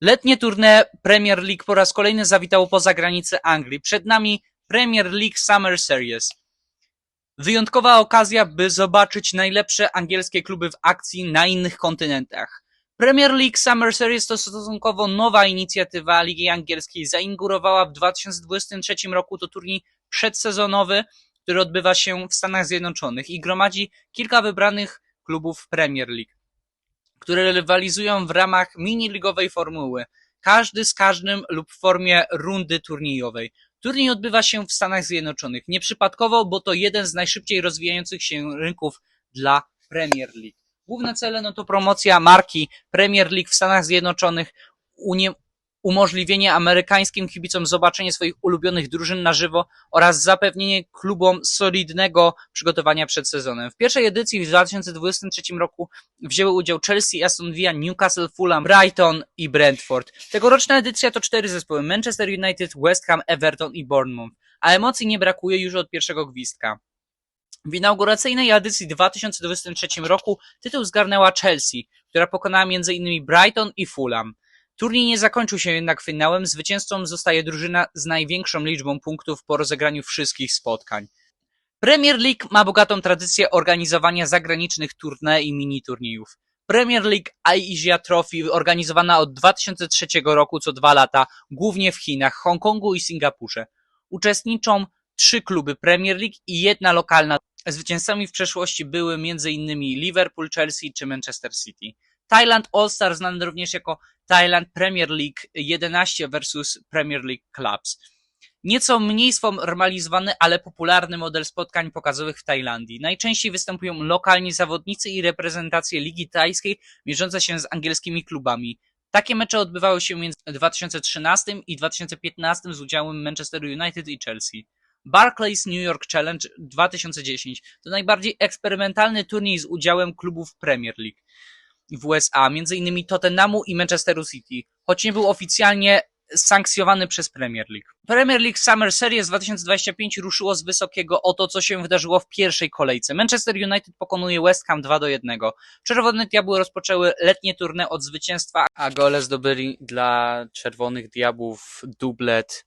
Letnie tournée Premier League po raz kolejny zawitało poza granice Anglii. Przed nami Premier League Summer Series. Wyjątkowa okazja, by zobaczyć najlepsze angielskie kluby w akcji na innych kontynentach. Premier League Summer Series to stosunkowo nowa inicjatywa Ligi Angielskiej. Zaingurowała w 2023 roku to turniej przedsezonowy, który odbywa się w Stanach Zjednoczonych i gromadzi kilka wybranych klubów Premier League, które rywalizują w ramach mini-ligowej formuły. Każdy z każdym lub w formie rundy turniejowej. Turniej odbywa się w Stanach Zjednoczonych. Nieprzypadkowo, bo to jeden z najszybciej rozwijających się rynków dla Premier League. Główne cele no to promocja marki Premier League w Stanach Zjednoczonych, umożliwienie amerykańskim kibicom zobaczenie swoich ulubionych drużyn na żywo oraz zapewnienie klubom solidnego przygotowania przed sezonem. W pierwszej edycji w 2023 roku wzięły udział Chelsea, Aston Villa, Newcastle, Fulham, Brighton i Brentford. Tegoroczna edycja to cztery zespoły: Manchester United, West Ham, Everton i Bournemouth. A emocji nie brakuje już od pierwszego gwizdka. W inauguracyjnej edycji 2023 roku tytuł zgarnęła Chelsea, która pokonała m.in. Brighton i Fulham. Turniej nie zakończył się jednak finałem, zwycięzcą zostaje drużyna z największą liczbą punktów po rozegraniu wszystkich spotkań. Premier League ma bogatą tradycję organizowania zagranicznych turniej i mini-turniejów. Premier League Asia Trophy organizowana od 2003 roku co dwa lata, głównie w Chinach, Hongkongu i Singapurze. Uczestniczą trzy kluby Premier League i jedna lokalna. Zwycięzcami w przeszłości były m.in. Liverpool, Chelsea czy Manchester City. Thailand All-Star znany również jako Thailand Premier League 11 versus Premier League Clubs. Nieco mniej sformalizowany, ale popularny model spotkań pokazowych w Tajlandii. Najczęściej występują lokalni zawodnicy i reprezentacje Ligi Tajskiej mierzące się z angielskimi klubami. Takie mecze odbywały się między 2013 i 2015 z udziałem Manchester United i Chelsea. Barclays New York Challenge 2010 to najbardziej eksperymentalny turniej z udziałem klubów Premier League w USA, m.in. Tottenhamu i Manchesteru City, choć nie był oficjalnie sankcjonowany przez Premier League. Premier League Summer Series 2025 ruszyło z wysokiego o to, co się wydarzyło w pierwszej kolejce. Manchester United pokonuje West Ham 2 do 1. Czerwone Diabły rozpoczęły letnie turne od zwycięstwa, a gole zdobyli dla Czerwonych Diabłów dublet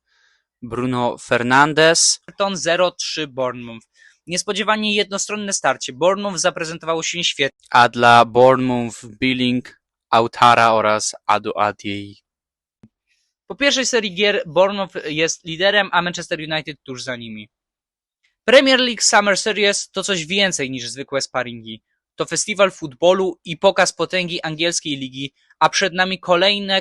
Bruno Fernandes. Everton 0-3 Bournemouth. Niespodziewanie jednostronne starcie. Bournemouth zaprezentowało się świetnie, a dla Bournemouth Billing, Autara oraz Adu Adiei. Po pierwszej serii gier Bournemouth jest liderem, a Manchester United tuż za nimi. Premier League Summer Series to coś więcej niż zwykłe sparingi. To festiwal futbolu i pokaz potęgi angielskiej ligi, a przed nami kolejne